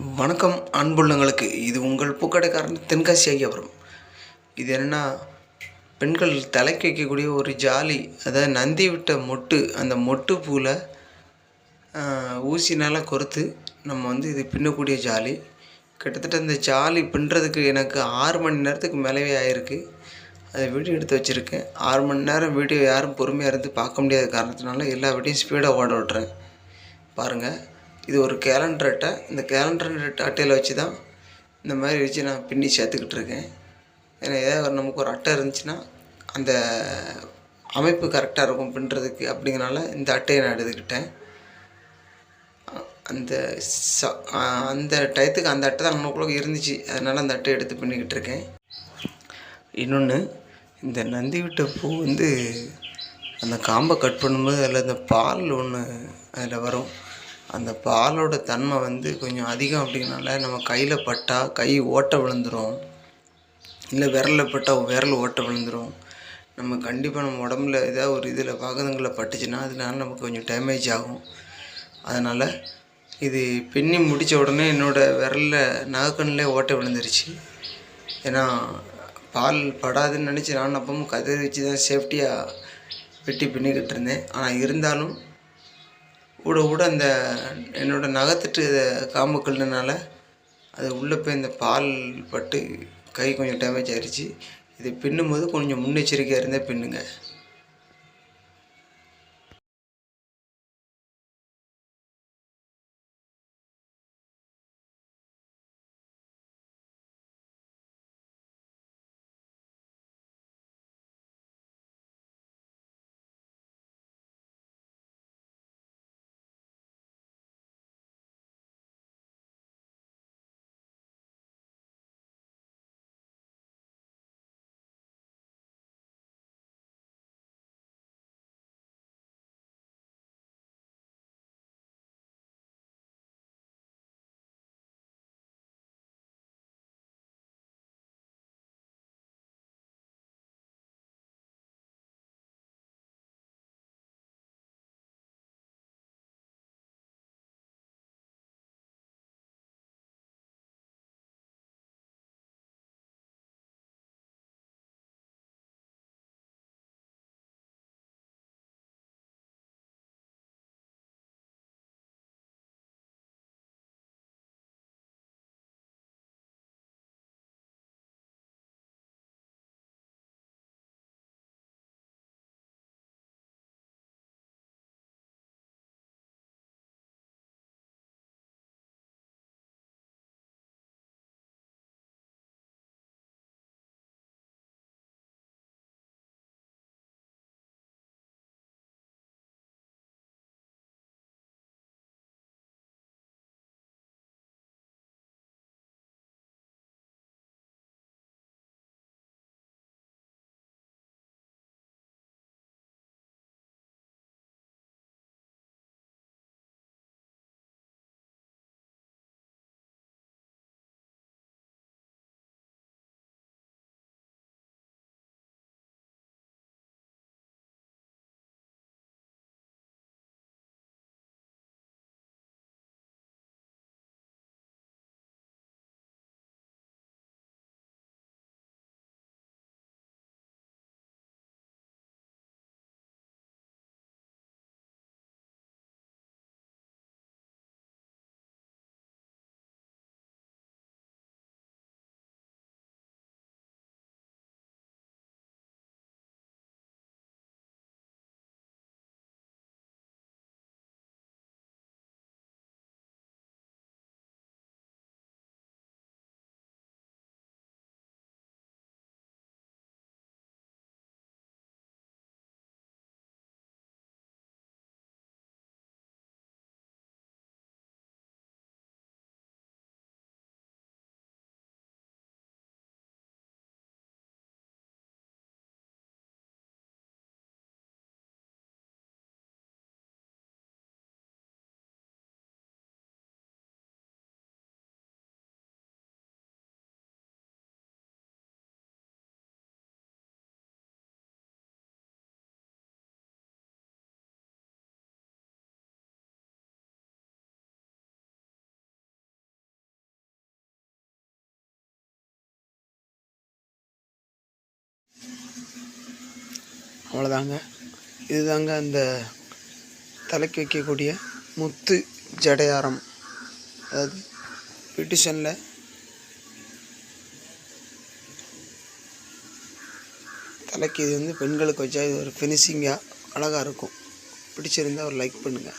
வணக்கம் அன்புள்ளங்களுக்கு. இது உங்கள் பூக்கடைக்காரன் தென்காசி ஐயாபுரம் இது என்னென்னா பெண்கள் தலைக்கு வைக்கக்கூடிய ஒரு ஜாலி அதாவது நந்தி விட்ட மொட்டு அந்த மொட்டு பூவில் ஊசினால் கொறுத்து நம்ம வந்து இது பின்னக்கூடிய ஜாலி. கிட்டத்தட்ட இந்த ஜாலி பின்னுறதுக்கு எனக்கு ஆறு மணி நேரத்துக்கு மேலவே ஆயிருக்கு. அதை வீடியோ எடுத்து வச்சுருக்கேன். ஆறு மணி நேரம் வீடியோ யாரும் பொறுமையாக இருந்து பார்க்க முடியாத காரணத்தினால எல்லா வீடியும் ஸ்பீடாக ஓட விட்றேன் பாருங்கள் இது ஒரு கேலண்டர் அட்டை. இந்த கேலண்டர் அட்டையில் வச்சு தான் இந்த மாதிரி வச்சு நான் பின்னி சேர்த்துக்கிட்டு இருக்கேன். ஏன்னா ஏதாவது ஒரு நமக்கு ஒரு அட்டை இருந்துச்சுன்னா அந்த அமைப்பு கரெக்டாக இருக்கும் பின்னுறதுக்கு அப்படிங்கிறனால இந்த அட்டையை நான் எடுத்துக்கிட்டேன். அந்த ச அந்த டயத்துக்கு அந்த அட்டை தான் நமக்குள்ளே இருந்துச்சு. அதனால் அந்த அட்டையை எடுத்து பின்னிக்கிட்டு இருக்கேன். இன்னொன்று இந்த நந்தி விட்ட பூ வந்து அந்த காம்பை கட் பண்ணும்போது அதில் அந்த பால் ஒன்று அதில் வரும். அந்த பாலோட தன்மை வந்து கொஞ்சம் அதிகம் அப்படிங்கனால நம்ம கையில் பட்டால் கை ஓட்ட விழுந்துடும் இல்லை விரலில் பட்டால் விரல் ஓட்ட விழுந்துடும் நம்ம கண்டிப்பாக நம்ம உடம்புல ஏதாவது ஒரு இதில் பாகங்களில் பட்டுச்சுன்னா அதனால நமக்கு கொஞ்சம் டேமேஜ் ஆகும். அதனால் இது பின்னி முடித்த உடனே என்னோடய விரலில் நகக்கண்ணிலே ஓட்ட விழுந்துருச்சு. ஏன்னா பால் படாதுன்னு நினச்சி நான் அப்பவும் கதறி வச்சு தான் சேஃப்டியாக வெட்டி பின்னிக்கிட்டு இருந்தேன். ஆனால் இருந்தாலும் கூட கூட அந்த என்னோடய நகத்துட்டு காம்பு கிள்ளுனால அது உள்ளே போய் இந்த பால் பட்டு கை கொஞ்சம் டேமேஜ் ஆயிடுச்சு இது பின்னும்போது கொஞ்சம் முன்னெச்சரிக்கையாக இருந்தால் பின்னுங்க. அவ்வளோதாங்க இதுதாங்க அந்த தலைக்கு வைக்கக்கூடிய முத்து ஜடையாரம். அதாவது பிரிட்டிஷனில் தலைக்கு இது வந்து பெண்களுக்கு வச்சா இது ஒரு ஃபினிஷிங்காக அழகாக இருக்கும். பிடிச்சிருந்தால் ஒரு லைக் பண்ணுங்கள்